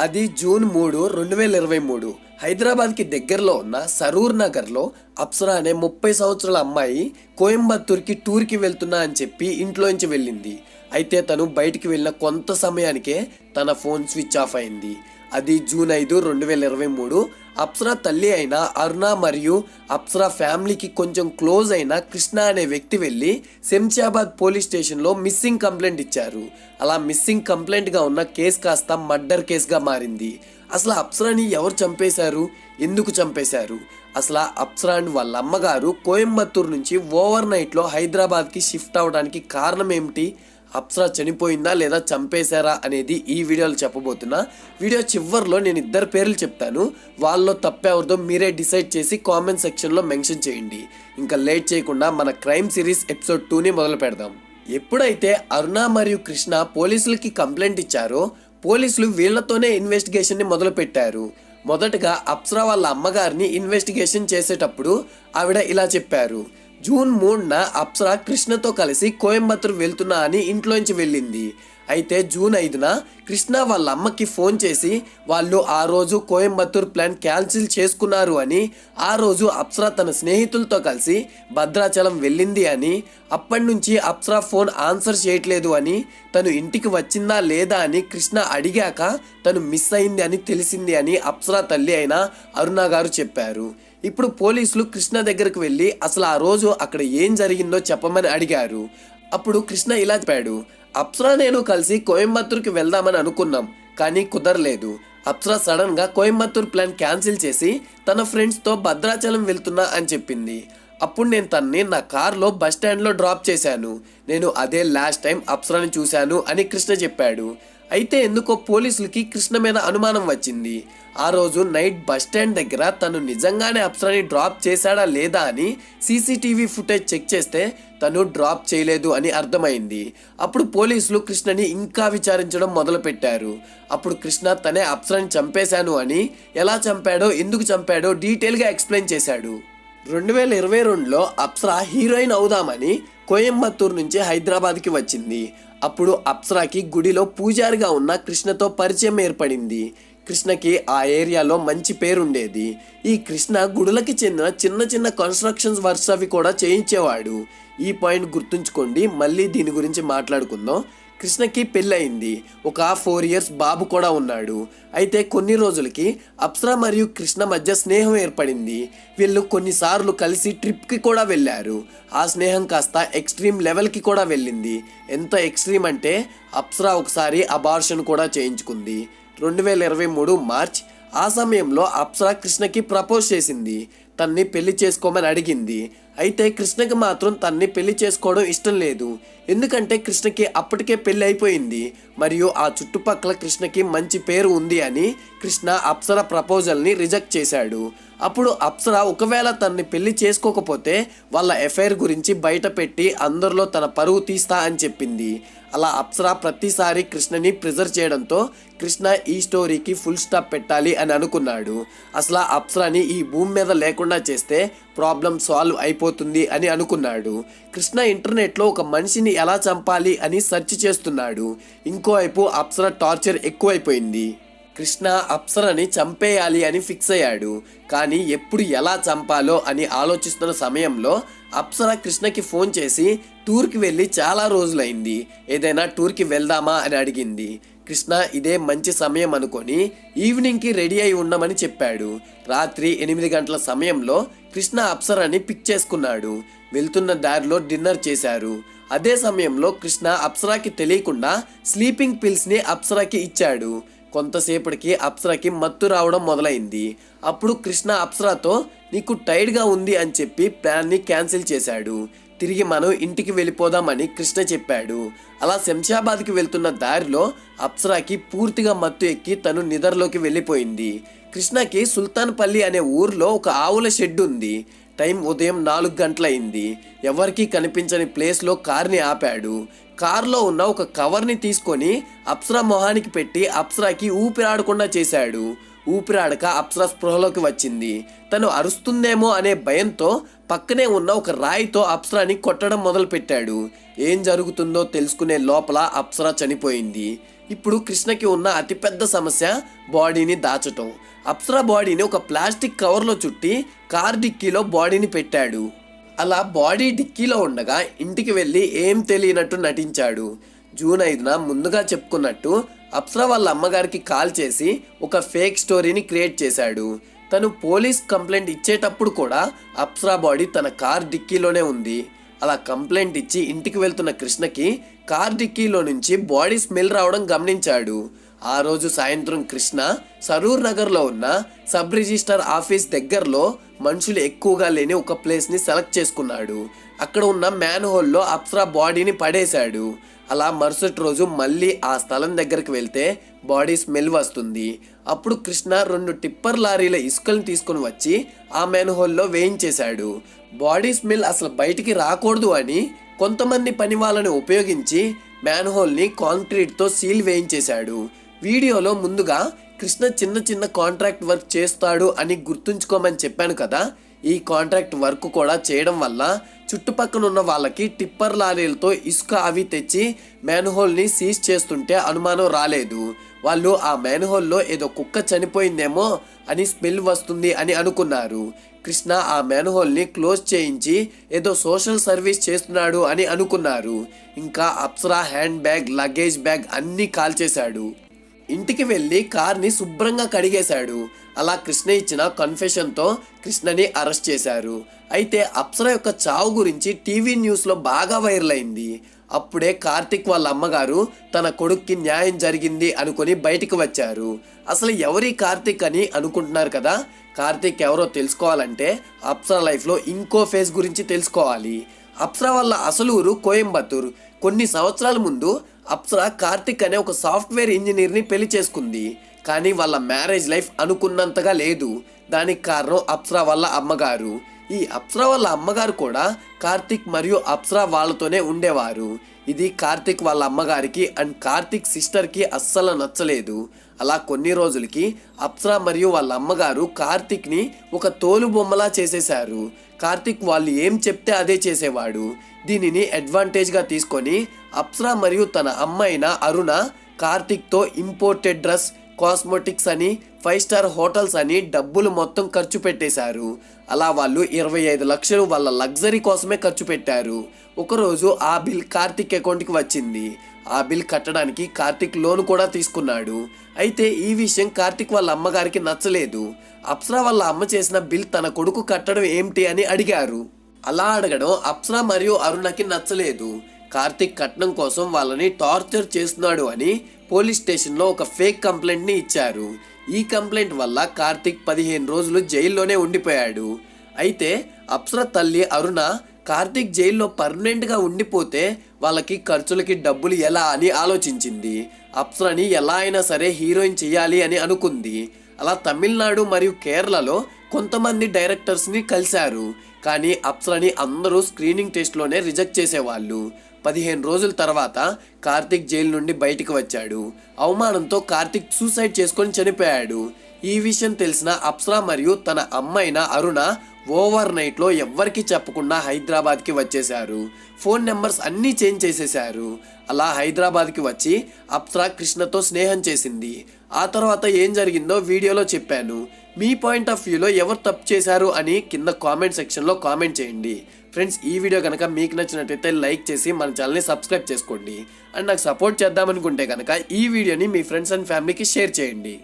అది జూన్ మూడు రెండు వేల ఇరవై మూడు. హైదరాబాద్కి దగ్గరలో ఉన్న సరూర్ నగర్లో అప్సరా అనే ముప్పై సంవత్సరాల అమ్మాయి కోయంబత్తూర్కి టూర్కి వెళ్తున్నా అని చెప్పి ఇంట్లోంచి వెళ్ళింది. అయితే తను బయటికి వెళ్ళిన కొంత సమయానికే తన ఫోన్ స్విచ్ ఆఫ్ అయింది. అది జూన్ ఐదు రెండు వేల ఇరవై మూడు. అప్సరా తల్లి అయిన అరుణ మరియు అప్సరా ఫ్యామిలీకి కొంచెం క్లోజ్ అయిన కృష్ణ అనే వ్యక్తి వెళ్ళి శంషాబాద్ పోలీస్ స్టేషన్లో మిస్సింగ్ కంప్లైంట్ ఇచ్చారు. అలా మిస్సింగ్ కంప్లైంట్గా ఉన్న కేసు కాస్త మర్డర్ కేసుగా మారింది. అసలు అప్సరాని ఎవరు చంపేశారు? ఎందుకు చంపేశారు? అసలు అప్సరాని వాళ్ళ అమ్మగారు కోయంబత్తూరు నుంచి ఓవర్ నైట్లో హైదరాబాద్కి షిఫ్ట్ అవడానికి కారణం ఏమిటి? అప్సరా చనిపోయిందా లేదా చంపేశారా అనేది ఈ వీడియోలో చెప్పబోతున్నా. వీడియో చివరిలో నేను ఇద్దరు పేర్లు చెప్తాను. వాళ్ళలో తప్పెవరిదో మీరే డిసైడ్ చేసి కామెంట్ సెక్షన్లో మెన్షన్ చేయండి. ఇంకా లేట్ చేయకుండా మన క్రైమ్ సిరీస్ ఎపిసోడ్ టూని మొదలు పెడదాం. ఎప్పుడైతే అరుణ మరియు కృష్ణ పోలీసులకి కంప్లైంట్ ఇచ్చారో పోలీసులు వీళ్ళతోనే ఇన్వెస్టిగేషన్ని మొదలుపెట్టారు మొదటగా అప్సరా వాళ్ళ అమ్మగారిని ఇన్వెస్టిగేషన్ చేసేటప్పుడు ఆవిడ ఇలా చెప్పారు. జూన్ మూడున అప్సరా కృష్ణతో కలిసి కోయంబత్తూరు వెళ్తున్నా అని ఇంట్లోంచి వెళ్ళింది. అయితే జూన్ ఐదున కృష్ణ వాళ్ళ అమ్మకి ఫోన్ చేసి వాళ్ళు ఆ రోజు కోయంబత్తూర్ ప్లాన్ క్యాన్సిల్ చేసుకున్నారు అని ఆ రోజు అప్సరా తన స్నేహితులతో కలిసి భద్రాచలం వెళ్ళింది అని అప్పటి నుంచి అప్సరా ఫోన్ ఆన్సర్ చేయట్లేదు అని తను ఇంటికి వచ్చిందా లేదా అని కృష్ణ అడిగాక తను మిస్ అయింది అని తెలిసింది అని అప్సరా తల్లి అయిన అరుణ గారు చెప్పారు. ఇప్పుడు పోలీసులు కృష్ణ దగ్గరకు వెళ్ళి అసలు ఆ రోజు అక్కడ ఏం జరిగిందో చెప్పమని అడిగారు. అప్పుడు కృష్ణ ఇలా చెప్పాడు. అప్సరా నేను కలిసి కోయంబత్తూర్కి వెళ్దామని అనుకున్నాం కానీ కుదరలేదు. అప్సరా సడన్గా కోయంబత్తూర్ ప్లాన్ క్యాన్సిల్ చేసి తన ఫ్రెండ్స్తో భద్రాచలం వెళ్తున్నా అని చెప్పింది. అప్పుడు నేను తన్ని నా కార్లో బస్ స్టాండ్లో డ్రాప్ చేశాను. నేను అదే లాస్ట్ టైం అప్సరాని చూశాను అని కృష్ణ చెప్పాడు. అయితే ఎందుకో పోలీసులకి కృష్ణ మీద అనుమానం వచ్చింది. ఆ రోజు నైట్ బస్ స్టాండ్ దగ్గర తను నిజంగానే అప్సరాని డ్రాప్ చేశాడా లేదా అని సీసీటీవీ ఫుటేజ్ చెక్ చేస్తే తను డ్రాప్ చేయలేదు అని అర్థమైంది. అప్పుడు పోలీసులు కృష్ణని ఇంకా విచారించడం మొదలుపెట్టారు. అప్పుడు కృష్ణ తనే అప్సరాని చంపేశాను అని ఎలా చంపాడో ఎందుకు చంపాడో డీటెయిల్గా ఎక్స్ప్లెయిన్ చేశాడు. రెండు వేల ఇరవై రెండులో అప్సరా హీరోయిన్ అవుదామని కోయంబత్తూరు నుంచి హైదరాబాద్కి వచ్చింది. అప్పుడు అప్సరాకి గుడిలో పూజారిగా ఉన్న కృష్ణతో పరిచయం ఏర్పడింది. కృష్ణకి ఆ ఏరియాలో మంచి పేరుండేది. ఈ కృష్ణ గుడులకి చెందిన చిన్న చిన్న కన్స్ట్రక్షన్స్ వర్క్స్ అవి కూడా చేయించేవాడు. ఈ పాయింట్ గుర్తుంచుకోండి మళ్ళీ దీని గురించి మాట్లాడుకుందాం. కృష్ణకి పెళ్ళయింది. ఒక ఫోర్ ఇయర్స్ బాబు కూడా ఉన్నాడు. అయితే కొన్ని రోజులకి అప్సరా మరియు కృష్ణ మధ్య స్నేహం ఏర్పడింది. వీళ్ళు కొన్నిసార్లు కలిసి ట్రిప్కి కూడా వెళ్ళారు. ఆ స్నేహం కాస్త ఎక్స్ట్రీమ్ లెవెల్కి కూడా వెళ్ళింది. ఎంత ఎక్స్ట్రీమ్ అంటే అప్సరా ఒకసారి అబార్షన్ కూడా చేయించుకుంది. రెండు వేల ఇరవై మూడు మార్చ్ ఆ సమయంలో అప్సరా కృష్ణకి ప్రపోజ్ చేసింది. తన్ని పెళ్ళి చేసుకోమని అడిగింది. అయితే కృష్ణకి మాత్రం తన్ని పెళ్ళి చేసుకోవడం ఇష్టం లేదు. ఎందుకంటే కృష్ణకి అప్పటికే పెళ్ళి అయిపోయింది. మరియు ఆ చుట్టుపక్కల కృష్ణకి మంచి పేరు ఉంది అని కృష్ణ అప్సర ప్రపోజల్ని రిజెక్ట్ చేశాడు. అప్పుడు అప్సర ఒకవేళ తన్ని పెళ్ళి చేసుకోకపోతే వాళ్ళ ఎఫ్ఐఆర్ గురించి బయట పెట్టి అందరిలో తన పరువు తీస్తా అని చెప్పింది. అలా అప్సర ప్రతిసారి కృష్ణని ప్రిజర్వ్ చేయడంతో కృష్ణ ఈ స్టోరీకి ఫుల్ స్టాప్ పెట్టాలి అని అనుకున్నాడు. అసలు అప్సరాని ఈ భూమి మీద లేకుండా చేస్తే ప్రాబ్లం సాల్వ్ అయిపోతుంది అని అనుకున్నాడు. కృష్ణ ఇంటర్నెట్లో ఒక మనిషిని ఎలా చంపాలి అని సెర్చ్ చేస్తున్నాడు. ఇంకోవైపు అప్సర టార్చర్ ఎక్కువైపోయింది. కృష్ణ అప్సరని చంపేయాలి అని ఫిక్స్ అయ్యాడు. కానీ ఎప్పుడు ఎలా చంపాలో అని ఆలోచిస్తున్న సమయంలో అప్సర కృష్ణకి ఫోన్ చేసి టూర్కి వెళ్ళి చాలా రోజులైంది. ఏదైనా టూర్కి వెళ్దామా? అని అడిగింది. కృష్ణ ఇదే మంచి సమయం అనుకొని ఈవినింగ్కి రెడీ అయి ఉండమని చెప్పాడు. రాత్రి ఎనిమిది గంటల సమయంలో కృష్ణ అప్సరాని పిక్ చేసుకున్నాడు. వెళ్తున్న దారిలో డిన్నర్ చేశారు. అదే సమయంలో కృష్ణ అప్సరాకి తెలియకుండా స్లీపింగ్ పిల్స్ని అప్సరాకి ఇచ్చాడు. కొంతసేపటికి అప్సరాకి మత్తు రావడం మొదలైంది. అప్పుడు కృష్ణ అప్సరాతో నీకు టైర్డ్గా ఉంది అని చెప్పి ప్లాన్ని క్యాన్సిల్ చేశాడు. తిరిగి మనం ఇంటికి వెళ్ళిపోదామని కృష్ణ చెప్పాడు. అలా శంషాబాద్కి వెళ్తున్న దారిలో అప్సరాకి పూర్తిగా మత్తు ఎక్కి తను నిద్రలోకి వెళ్ళిపోయింది. కృష్ణకి సుల్తాన్పల్లి అనే ఊర్లో ఒక ఆవుల షెడ్ ఉంది. టైం ఉదయం నాలుగు గంటలైంది. ఎవరికీ కనిపించని ప్లేస్లో కార్ని ఆపాడు. కార్లో ఉన్న ఒక కవర్ని తీసుకొని అప్సరా మొహానికి పెట్టి అప్సరాకి ఊపిరాడకుండా చేశాడు. ఊపిరాడక అప్సరా స్పృహలోకి వచ్చింది. తను అరుస్తుందేమో అనే భయంతో పక్కనే ఉన్న ఒక రాయితో అప్సరాని కొట్టడం మొదలుపెట్టాడు. ఏం జరుగుతుందో తెలుసుకునే లోపల అప్సరా చనిపోయింది. ఇప్పుడు కృష్ణకి ఉన్న అతిపెద్ద సమస్య బాడీని దాచటం. అప్సరా బాడీని ఒక ప్లాస్టిక్ కవర్లో చుట్టి కార్ డిక్కీలో బాడీని పెట్టాడు. అలా బాడీ డిక్కీలో ఉండగా ఇంటికి వెళ్ళి ఏం తెలియనట్టు నటించాడు. జూన్ ఐదున ముందుగా చెప్పుకున్నట్టు అప్సరా వాళ్ళ అమ్మగారికి కాల్ చేసి ఒక ఫేక్ స్టోరీని క్రియేట్ చేశాడు. తను పోలీస్ కంప్లైంట్ ఇచ్చేటప్పుడు కూడా అప్సరా బాడీ తన కార్ డిక్కీలోనే ఉంది. అలా కంప్లైంట్ ఇచ్చి ఇంటికి వెళ్తున్న కృష్ణకి కార్ డిక్కీలో నుంచి బాడీ స్మెల్ రావడం గమనించాడు. ఆ రోజు సాయంత్రం కృష్ణ సరూర్ నగర్లో ఉన్న సబ్ రిజిస్టర్ ఆఫీస్ దగ్గరలో మనుషులు ఎక్కువగా లేని ఒక ప్లేస్ని సెలెక్ట్ చేసుకున్నాడు. అక్కడ ఉన్న మ్యాన్ హోల్లో అప్సరా బాడీని పడేశాడు. అలా మరుసటి రోజు మళ్ళీ ఆ స్థలం దగ్గరికి వెళ్తే బాడీ స్మెల్ వస్తుంది. అప్పుడు కృష్ణ రెండు టిప్పర్ లారీల ఇసుకలను తీసుకుని వచ్చి ఆ మ్యాన్ హోల్లో వేయించేశాడు. బాడీ స్మెల్ అసలు బయటికి రాకూడదు అని కొంతమంది పని వాళ్ళని ఉపయోగించి మ్యాన్ హోల్ని కాంక్రీట్తో సీల్ వేయించేశాడు. వీడియోలో ముందుగా కృష్ణ చిన్న చిన్న కాంట్రాక్ట్ వర్క్ చేస్తాడు అని గుర్తుంచుకోమని చెప్పాను కదా ఈ కాంట్రాక్ట్ వర్క్ కూడా చేయడం వల్ల చుట్టుపక్కల ఉన్న వాళ్ళకి టిప్పర్ లారీలతో ఇసుక అవి తెచ్చి మ్యాన్హోల్ని సీజ్ చేస్తుంటే అనుమానం రాలేదు. వాళ్ళు ఆ మ్యాన్హోల్లో ఏదో కుక్క చనిపోయిందేమో అని స్మెల్ వస్తుంది అని అనుకున్నారు. కృష్ణ ఆ మ్యాన్హోల్ని క్లోజ్ చేయించి ఏదో సోషల్ సర్వీస్ చేస్తున్నాడు అని అనుకున్నారు. ఇంకా Apsara hand bag luggage bag అన్నీ కాల్చేశాడు. ఇంటికి వెళ్ళి కార్ని శుభ్రంగా కడిగేశాడు. అలా కృష్ణ ఇచ్చిన కన్ఫెషన్తో కృష్ణని అరెస్ట్ చేశారు. అయితే అప్సర యొక్క చావు గురించి టీవీ న్యూస్లో బాగా వైరల్ అయింది. అప్పుడే కార్తిక్ వాళ్ళ అమ్మగారు తన కొడుక్కి న్యాయం జరిగింది అనుకుని బయటికి వచ్చారు. అసలు ఎవరి కార్తిక్ అని అనుకుంటున్నారు కదా? కార్తిక్ ఎవరో తెలుసుకోవాలంటే అప్సర లైఫ్లో ఇంకో ఫేస్ గురించి తెలుసుకోవాలి. అప్సరా వాళ్ళ అసలు ఊరు కోయంబత్తూర్. కొన్ని సంవత్సరాల ముందు అప్సరా కార్తిక్ అనే ఒక సాఫ్ట్వేర్ ఇంజనీర్ని పెళ్ళి చేసుకుంది. కానీ వాళ్ళ మ్యారేజ్ లైఫ్ అనుకున్నంతగా లేదు. దానికి కారణం అప్సరా వాళ్ళ అమ్మగారు. ఈ అప్సరా వాళ్ళ అమ్మగారు కూడా కార్తిక్ మరియు అప్సరా వాళ్ళతోనే ఉండేవారు. ఇది కార్తిక్ వాళ్ళ అమ్మగారికి అండ్ కార్తిక్ సిస్టర్కి అస్సలు నచ్చలేదు. అలా కొన్ని రోజులకి అప్సరా మరియు వాళ్ళ అమ్మగారు కార్తిక్ని ఒక తోలు బొమ్మలా చేసేశారు. కార్తిక్ వాళ్ళు ఏం చెప్తే అదే చేసేవాడు. దీనిని అడ్వాంటేజ్గా తీసుకొని అప్సరా మరియు తన అమ్మైన అరుణ కార్తిక్తో ఇంపోర్టెడ్ డ్రెస్ కాస్మెటిక్స్ అని ఫైవ్ స్టార్ హోటల్స్ అని డబ్బులు మొత్తం ఖర్చు పెట్టేశారు. అలా వాళ్ళు ఇరవై ఐదు లక్షలు వాళ్ళ లగ్జరీ కోసమే ఖర్చు పెట్టారు. ఒకరోజు ఆ బిల్ కార్తిక్ అకౌంట్కి వచ్చింది. ఆ బిల్ కట్టడానికి కార్తిక్ లోన్ కూడా తీసుకున్నాడు. అయితే ఈ విషయం కార్తిక్ వాళ్ళ అమ్మగారికి నచ్చలేదు. అప్సరా వాళ్ళ అమ్మ చేసిన బిల్ తన కొడుకు కట్టడం ఏమిటి అని అడిగారు. అలా అడగడం అప్సరా మరియు అరుణకి నచ్చలేదు. కార్తిక్ కట్నం కోసం వాళ్ళని టార్చర్ చేస్తున్నాడు అని పోలీస్ స్టేషన్లో ఒక ఫేక్ కంప్లైంట్ని ఇచ్చారు. ఈ కంప్లైంట్ వల్ల కార్తిక్ పదిహేను రోజులు జైల్లోనే ఉండిపోయాడు. అయితే అప్సర తల్లి అరుణ కార్తిక్ జైల్లో పర్మనెంట్గా ఉండిపోతే వాళ్ళకి ఖర్చులకి డబ్బులు ఎలా అని ఆలోచించింది. అప్సరని ఎలా అయినా సరే హీరోయిన్ చేయాలి అని అనుకుంది. అలా తమిళనాడు మరియు కేరళలో కొంతమంది డైరెక్టర్స్ని కలిశారు. కానీ అప్సరని అందరూ స్క్రీనింగ్ టెస్ట్లోనే రిజెక్ట్ చేసేవాళ్ళు. పదిహేను రోజుల తర్వాత కార్తిక్ జైలు నుండి బయటకు వచ్చాడు. అవమానంతో కార్తిక్ సూసైడ్ చేసుకొని చనిపోయాడు. ఈ విషయం తెలిసిన అప్సరా మరియు తన అమ్మైన అరుణ ఓవర్ నైట్లో ఎవ్వరికీ చెప్పకుండా హైదరాబాద్కి వచ్చేశారు. ఫోన్ నెంబర్స్ అన్నీ చేంజ్ చేసేశారు. అలా హైదరాబాద్కి వచ్చి అప్సరా కృష్ణతో స్నేహం చేసింది. ఆ తర్వాత ఏం జరిగిందో వీడియోలో చెప్పాను. మీ పాయింట్ ఆఫ్ వ్యూలో ఎవరు తప్పు చేశారు అని కింద కామెంట్ సెక్షన్లో కామెంట్ చేయండి. ఫ్రెండ్స్ ఈ వీడియో కనుక మీకు నచ్చినట్టయితే లైక్ చేసి మన ఛానల్ని సబ్స్క్రైబ్ చేసుకోండి. అండ్ నాకు సపోర్ట్ చేద్దామనుకుంటే కనుక ఈ వీడియోని మీ ఫ్రెండ్స్ అండ్ ఫ్యామిలీకి షేర్ చేయండి.